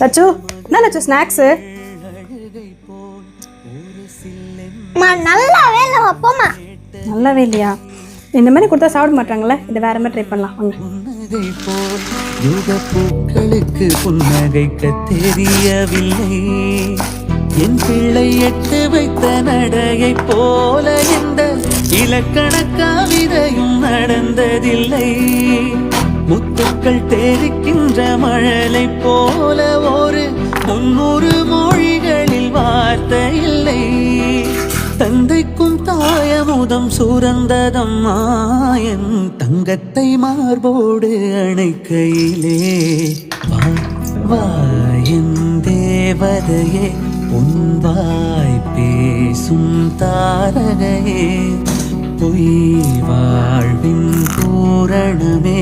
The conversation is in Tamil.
லட்சு என்ன லட்சு ஸ்நாக்ஸு மா நல்லாவே இல்லைம்மா போம்மா. நல்லாவே இல்லையா? இந்த மாதிரி கொடுத்தா சாப்பிட மாட்டாங்களே இதை வேற மாதிரி ட்ரை பண்ணலாம். வாங்க. பூக்களுக்கு புன்னகைக்க தெரியவில்லை. என் பிள்ளை எட்டு வைத்த நடையை போல எந்த இலக்கண கவிதையும் நடந்ததில்லை. பூக்கள் தெரிக்கின்ற மழலை போல ஒரு முன்னூறு மொழிகளில் வார்த்தை இல்லை. தந்தைக்கும் தாயமுதம் சுரந்ததம் மாயன் தங்கத்தை மார்போடு அணைக்கையிலே. வாயின் தேவதையே உன்வாய் பேசும் தாரகையே. பொய் வாழ்வின் பூரணமே